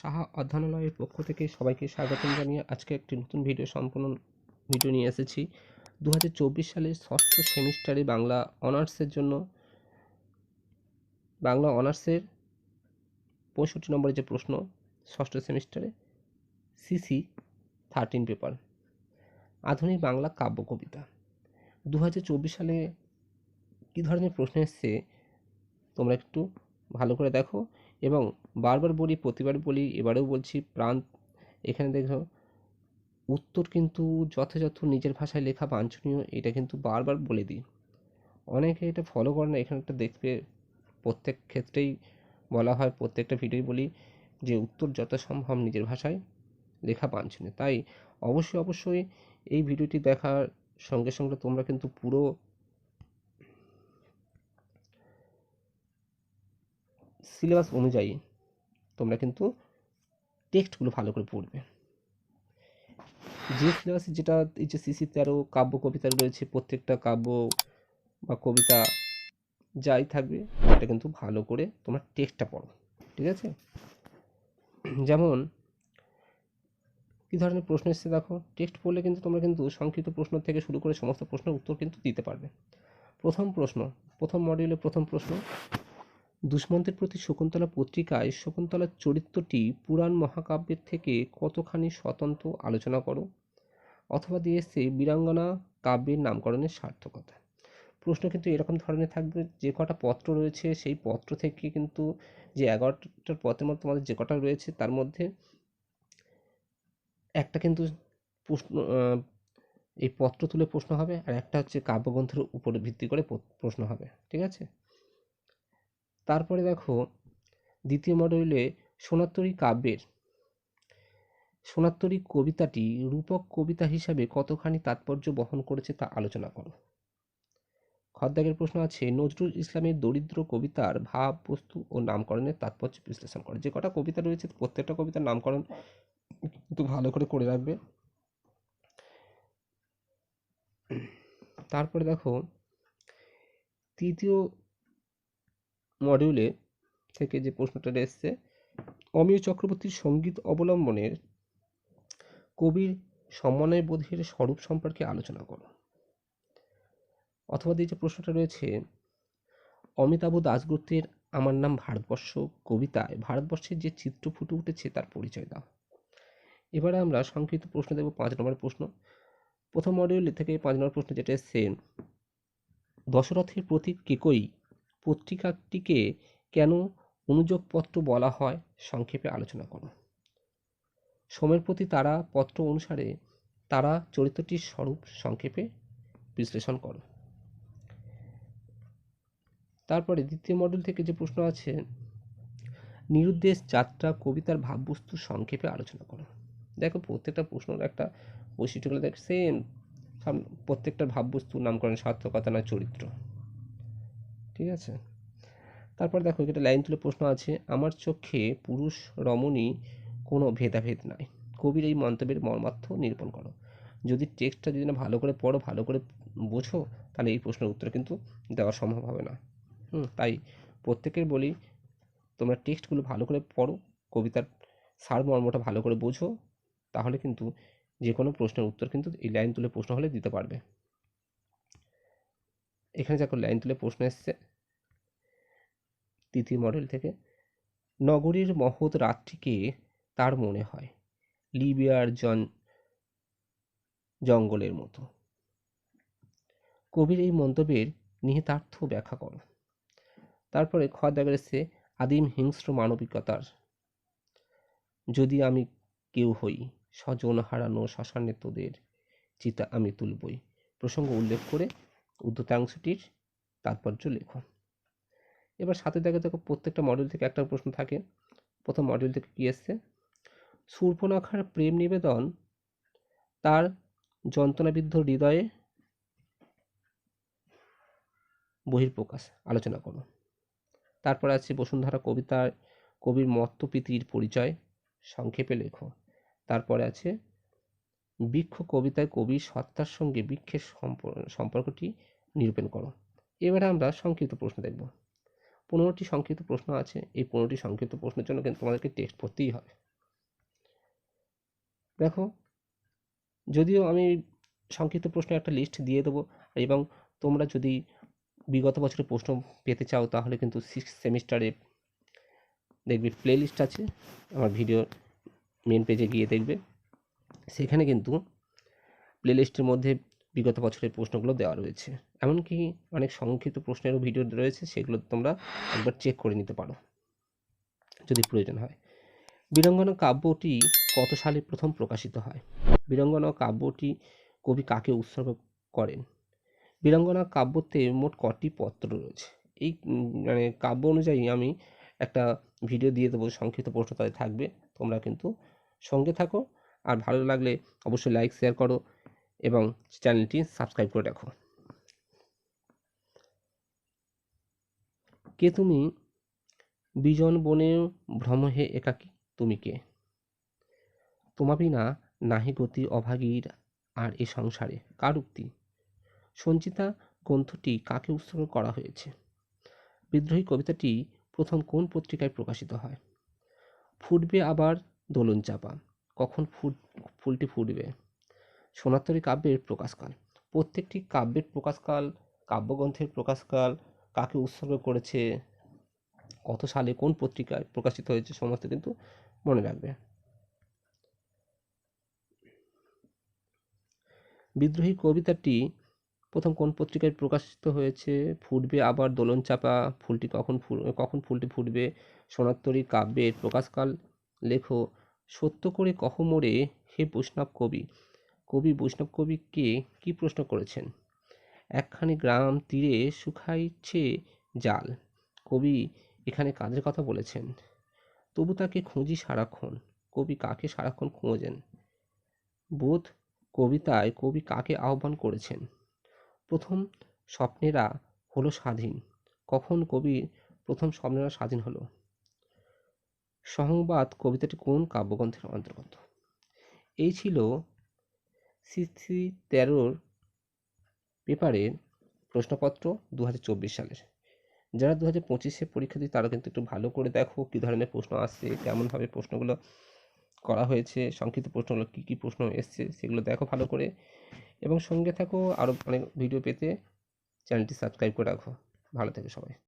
সাহা অধ্যয়নালয়ের পক্ষ থেকে সবাইকে স্বাগতম জানিয়ে আজকে একটি নতুন ভিডিও সম্পূর্ণ ভিডিও নিয়ে এসেছি। দু সালের ষষ্ঠ সেমিস্টারে বাংলা অনার্সের জন্য, বাংলা অনার্সের পঁয়ষট্টি নম্বরের যে প্রশ্ন, ষষ্ঠ সেমিস্টারে সিসি থার্টিন পেপার, আধুনিক বাংলা কাব্য কবিতা। দু হাজার চব্বিশ সালে কী ধরনের প্রশ্ন এসছে, তোমরা একটু ভালো করে দেখো। এবং বারবার বলি, প্রতিবার বলি, এবারেও বলছি, প্রাণ এখানে দেখো। উত্তর কিন্তু যথাযথ নিজের ভাষায় লেখা বাঞ্ছনীয়, এটা কিন্তু বারবার বলে দিই। অনেকে এটা ফলো করে না, এখানে একটা দেখবে, প্রত্যেক ক্ষেত্রেই বলা হয়, প্রত্যেকটা ভিডিওই বলি যে উত্তর যত সম্ভব নিজের ভাষায় লেখা বাঞ্ছনীয়। তাই অবশ্যই অবশ্যই এই ভিডিওটি দেখার সঙ্গে সঙ্গে তোমরা কিন্তু পুরো সিলেবাস অনুযায়ী তোমরা কিন্তু টেক্সটগুলো ভালো করে পড়বে। যে সিলেবাসে যেটা, এই যে সিসি তেরো, কাব্য, কবিতা রয়েছে, প্রত্যেকটা কাব্য বা কবিতা যাই থাকবে, সেটা কিন্তু ভালো করে তোমরা টেক্সটটা পড়ো, ঠিক আছে? যেমন, কী ধরনের প্রশ্ন এসছে দেখো? টেক্সট পড়লে কিন্তু তোমরা কিন্তু সংক্ষিপ্ত প্রশ্ন থেকে শুরু করে সমস্ত প্রশ্নের উত্তর কিন্তু দিতে পারবে। প্রথম প্রশ্ন, প্রথম মডিউলে প্রথম প্রশ্ন দুষ্মন্তের প্রতি শকুন্তলা পত্রিকায় শকুন্তলার চরিত্রটি পুরাণ মহাকাব্যের থেকে কতখানি স্বতন্ত্র আলোচনা করো? অথবা দিয়েছে বীরাঙ্গনা কাব্যের নামকরণের সার্থকতা। প্রশ্ন কিন্তু এরকম ধরনের থাকবে, যে কটা পত্র রয়েছে, সেই পত্র থেকে কিন্তু যে এগারোটার পত্রের মধ্যে তোমাদের যে কটা রয়েছে, তার মধ্যে একটা কিন্তু প্রশ্ন এই পত্র তুলে প্রশ্ন হবে, আর একটা হচ্ছে কাব্যগ্রন্থের উপরে ভিত্তি করে প্রশ্ন হবে, ঠিক আছে? তারপরে দেখো দ্বিতীয় মডেলে সোনাত্তরী কাব্যের। সোনাত্তরী কবিতাটি রূপক কবিতা হিসাবে কতখানি তাৎপর্য বহন করেছে তা আলোচনা করো। খদ্দাগের প্রশ্ন আছে, নজরুল ইসলামের দরিদ্র কবিতার ভাব, বস্তু ও নামকরণের তাৎপর্য বিশ্লেষণ করে। যে কটা কবিতা রয়েছে, প্রত্যেকটা কবিতার নামকরণ কিন্তু ভালো করে করে রাখবে। তারপরে দেখো, তৃতীয় মডিউলে থেকে যে প্রশ্নটা এসছে, অমিয় চক্রবর্তীর সংগীত অবলম্বনের কবির সমন্বয় বোধের স্বরূপ সম্পর্কে আলোচনা করো। অথবা যে প্রশ্নটা রয়েছে, অমিতাভ দাশগুপ্তের আমার নাম ভারতবর্ষ কবিতায়, ভারতবর্ষের যে চিত্র ফুটে উঠেছে তার পরিচয় দাও। এবারে আমরা সংক্ষিপ্ত প্রশ্ন দেব, পাঁচ নম্বর প্রশ্ন। প্রথম মডিউল থেকে পাঁচ নম্বর প্রশ্ন যেটা এসছে, দশরথের প্রতীক কেকই পত্রিকাটিকে কেন অনুযোগপত্র বলা হয় সংক্ষেপে আলোচনা করো। সোমের প্রতি তারা পত্র অনুসারে তারা চরিত্রটির স্বরূপ সংক্ষেপে বিশ্লেষণ করো। তারপরে দ্বিতীয় মডেল থেকে যে প্রশ্ন আছে, নিরুদ্দেশ যাত্রা কবিতার ভাববস্তু সংক্ষেপে আলোচনা করো। দেখো প্রত্যেকটা প্রশ্নের একটা বৈশিষ্ট্যগুলো দেখ। সেম, প্রত্যেকটার ভাববস্তুর নামকরণ, সার্থকতা না চরিত্র। ঠিক আছে? তারপর দেখো এটা লাইন তুলে প্রশ্ন আছে, আমার চোখে পুরুষ রমণী কোনো ভেদাভেদ নাই। কবির এই মন্তব্যের মর্মার্থ নিরূপণ করো। যদি টেক্সটটা যদি না ভালো করে পড়ো, ভালো করে বোঝো, তাহলে এই প্রশ্নের উত্তর কিন্তু দেওয়া সম্ভব হবে না। হুম, তাই প্রত্যেকের বলি, তোমরা টেক্সটগুলো ভালো করে পড়ো, কবিতার সারমর্মটা ভালো করে বোঝো, তাহলে কিন্তু যে কোনো প্রশ্নের উত্তর কিন্তু এই লাইন তুলে প্রশ্ন হলে দিতে পারবে। এখানে দেখো লাইন তুলে প্রশ্ন এসছে তৃতীয় মডেল থেকে নগরীর মহৎ রাতটিকে তার মনে হয়। লিবিয়ার জন জঙ্গলের মতো। কবির এই মন্তব্যের নিহিতার্থ ব্যাখ্যা করো। তারপরে খ দেখা যাচ্ছে আদিম হিংস্র মানবিকতার। যদি আমি কেউ হই, স্বজন হারানো শ্মশানে তোদের চিতা আমি তুলবই। প্রসঙ্গ উল্লেখ করে উদ্ধতাংশটির তাৎপর্য লেখো। এবার সাথে দেখে, দেখো প্রত্যেকটা মডেল থেকে একটা প্রশ্ন থাকে। প্রথম মডেল থেকে কী এসছে? সূর্পনাখার প্রেম নিবেদন তার যন্ত্রণাবিদ্ধ হৃদয়ে বহির্প্রকাশ আলোচনা করো। তারপর আছে বসুন্ধরা কবিতার কবির মত্তপ্রীতির পরিচয়, সংক্ষেপে লেখো। তারপরে আছে, বৃক্ষ কবিতায় কবির সত্তার সঙ্গে বৃক্ষের সম্পর্কটি নিরূপণ করো। এবারে আমরা সংক্ষিপ্ত প্রশ্ন দেখব। পনেরোটি সংক্ষিপ্ত প্রশ্ন আছে। এই পনেরোটি সংক্ষিপ্ত প্রশ্নের জন্য কিন্তু তোমাদেরকে টেক্সট পড়তেই হবে। দেখো, যদিও আমি সংক্ষিপ্ত প্রশ্নের একটা লিস্ট দিয়ে দেবো এবং তোমরা যদি বিগত বছরের প্রশ্ন পেতে চাও, তাহলে কিন্তু সিক্স সেমিস্টারে দেখবে প্লে লিস্ট আছে। আমার ভিডিওর মেন পেজে গিয়ে দেখবে। সেখানে কিন্তু প্লে লিস্টের মধ্যে বিগত বছরের প্রশ্নগুলো দেওয়া রয়েছে। এমনকি অনেক সংক্ষিপ্ত প্রশ্নেরও ভিডিও রয়েছে, সেগুলো তোমরা একবার চেক করে নিতে পারো, যদি প্রয়োজন হয়। বীরাঙ্গনা কাব্যটি কত সালে প্রথম প্রকাশিত হয়? বীরাঙ্গনা কাব্যটি কবি কাকে উৎসর্গ করেন? বীরাঙ্গনা কাব্যতে মোট কটি পত্র রয়েছে? এই মানে কাব্য অনুযায়ী আমি একটা ভিডিও দিয়ে দেবো, সংক্ষিপ্ত প্রশ্ন তাদের থাকবে, তোমরা কিন্তু সঙ্গে থাকো। আর ভালো লাগলে অবশ্যই লাইক শেয়ার করো। এবং চ্যানেলটি সাবস্ক্রাইব করে রাখো। কে তুমি? বিজন বনে ভ্রমহে একাকী, তুমি কে? তোমা বিনা নাহি গতি অভাগীর আর এ সংসারে কার উক্তি? সঞ্চিতা গ্রন্থটি কাকে উৎসর্গ করা হয়েছে? বিদ্রোহী কবিতাটি প্রথম কোন পত্রিকায় প্রকাশিত হয়? ফুটবে আবার দোলন চাপা কখন ফুট, ফুলটি ফুটবে? সোনাতরী কাব্যের প্রকাশকাল। প্রত্যেকটি কাব্যের প্রকাশকাল, কাব্যগ্রন্থের প্রকাশকাল কাকে উৎসর্গ করেছে, কত সালে কোন পত্রিকায় প্রকাশিত হয়েছে সমস্ত কিন্তু মনে রাখবে। বিদ্রোহী কবিতাটি প্রথম কোন পত্রিকায় প্রকাশিত হয়েছে, ফুটবে আবার দোলন চাপা, ফুলটি কখন কখন ফুলটি ফুটবে, সোনাত্তরী কাব্যের প্রকাশকাল, লেখো, সত্য করে কহ মোড়ে হে বৈষ্ণব কবি। কবি বৈষ্ণব কবিকে কি প্রশ্ন করেছেন? একখানি গ্রাম তীরে শুকাইছে জাল। কবি এখানে কাদের কথা বলেছেন? তবু তাকে খুঁজি সারাক্ষণ। কবি কাকে সারাক্ষণ খোঁজেন? বোধ কবিতায় কবি কাকে আহ্বান করেছেন? প্রথম স্বপ্নেরা হলো স্বাধীন। কখন কবি প্রথম স্বপ্নেরা স্বাধীন হলো? সংবাদ কবিতাটি কোন কাব্যগ্রন্থের অন্তর্গত? এই ছিল সিসি তেরোর পেপারের প্রশ্নপত্র দু হাজার চব্বিশ সালের। যারা দু হাজার পঁচিশে পরীক্ষা দিই তারা কিন্তু একটু ভালো করে দেখো কী ধরনের প্রশ্ন আসছে, কেমনভাবে প্রশ্নগুলো করা হয়েছে, সংক্ষিপ্ত প্রশ্নগুলো কী কী প্রশ্ন এসছে, সেগুলো দেখো ভালো করে। এবং সঙ্গে থাকো আরও অনেক ভিডিও পেতে চ্যানেলটি সাবস্ক্রাইব করে রাখো। ভালো থেকো সবাই।